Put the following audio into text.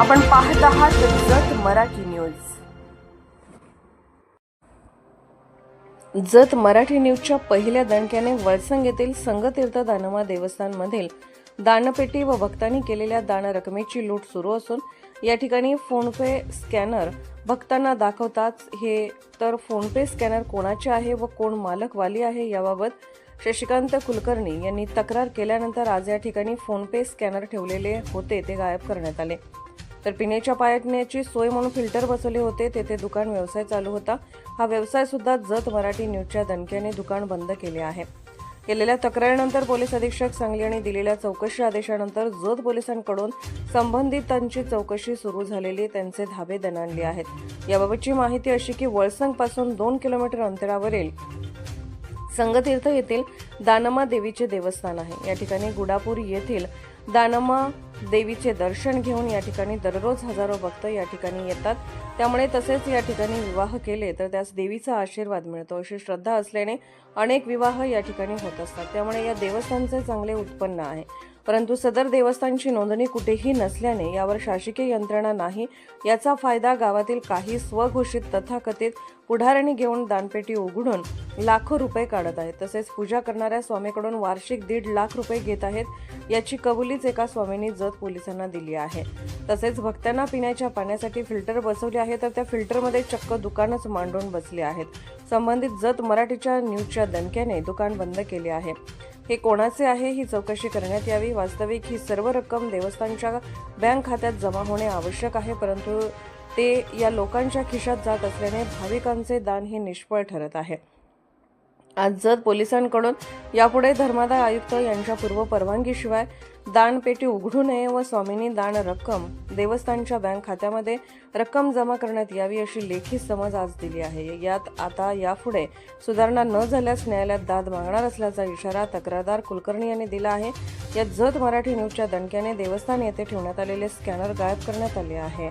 आपण पाहत आहात जत मराठी न्यूज. जत मराठी न्यूजच्या पहिल्या दणक्याने वळसंग येथील संगतीर्थ दानमा देवस्थानमधील दानपेटी व भक्तांनी केलेल्या दान रकमेची लूट सुरू असून या ठिकाणी फोनपे स्कॅनर भक्तांना दाखवताच हे तर फोनपे स्कॅनर कोणाचे आहे व कोण मालकवाली आहे याबाबत शशिकांत कुलकर्णी यांनी तक्रार केल्यानंतर आज या ठिकाणी फोनपे स्कॅनर ठेवलेले होते ते गायब करण्यात आले. तर पिण्याच्या पाण्याची सोय म्हणून फिल्टर बसवले होते. तेथे दुकान व्यवसाय चालू होता. हा व्यवसाय सुद्धा जत मराठी न्यूजच्या दणक्याने दुकान बंद केले आहे. केलेल्या तक्रारीनंतर पोलीस अधीक्षक सांगली यांनी दिलेल्या चौकशी आदेशानंतर जत पोलिसांकडून संबंधितांची चौकशी सुरू झालेली त्यांचे धाबे दणाणले आहेत. याबाबतची माहिती अशी की वळसंगपासून दोन किलोमीटर अंतरावरील संगतीर्थ येथील दानमा देवीचे देवस्थान आहे. या ठिकाणी गुडापूर येथील दानमा देवीचे दर्शन घेऊन या ठिकाणी दररोज हजारो भक्त या ठिकाणी येतात. त्यामुळे तसेच या ठिकाणी विवाह केले तर त्यास देवीचा आशीर्वाद मिळतो. अशी श्रद्धा असल्याने अनेक विवाह या ठिकाणी होत असतात. त्यामुळे या देवस्थानचे चांगले उत्पन्न आहे. परंतु सदर देवस्थानची नोंदणी कुठेही नसल्याने यावर शासकीय यंत्रणा नाही याचा फायदा गावातील काही स्वघोषित तथाकथित पुढाऱ्यांनी घेऊन दानपेटी उघडून लाखो रुपये काढत आहेत. तसेच पूजा करणाऱ्या स्वामीकडून वार्षिक दीड लाख रुपये घेत आहेत याची कबुलीच एका स्वामींनी जत पोलिसांना दिली आहे. तसेच भक्तांना पिण्याच्या पाण्यासाठी फिल्टर बसवले आहे तर त्या फिल्टरमध्ये चक्क दुकानच मांडून बसले आहेत. संबंधित जत मराठीच्या न्यूजच्या दणक्याने दुकान बंद केले आहे. हे कोणाचे आहे? ही चौकशी करण्यात यावी. वास्तविक ही सर्व रक्कम देवस्थानच्या बँक खात्यात जमा होणे आवश्यक आहे परंतु ते या लोकांच्या खिशात जात असल्याने भाविकांचे दान हे निष्फळ ठरत आहे. आज जत पोलिसांकडून यापुढे धर्मादाय आयुक्त यांच्या पूर्व परवानगीशिवाय दानपेटी उघडू नये व स्वामींनी दान रक्कम देवस्थानच्या बँक खात्यामध्ये रक्कम जमा करण्यात यावी अशी लेखी समज आज दिली आहे. यात आता यापुढे सुधारणा न झाल्यास न्यायालयात दाद मागणार असल्याचा इशारा तक्रारदार कुलकर्णी यांनी दिला आहे. यात जत मराठी न्यूजच्या दणक्याने देवस्थान येथे ठेवण्यात आलेले स्कॅनर गायब करण्यात आले आहे.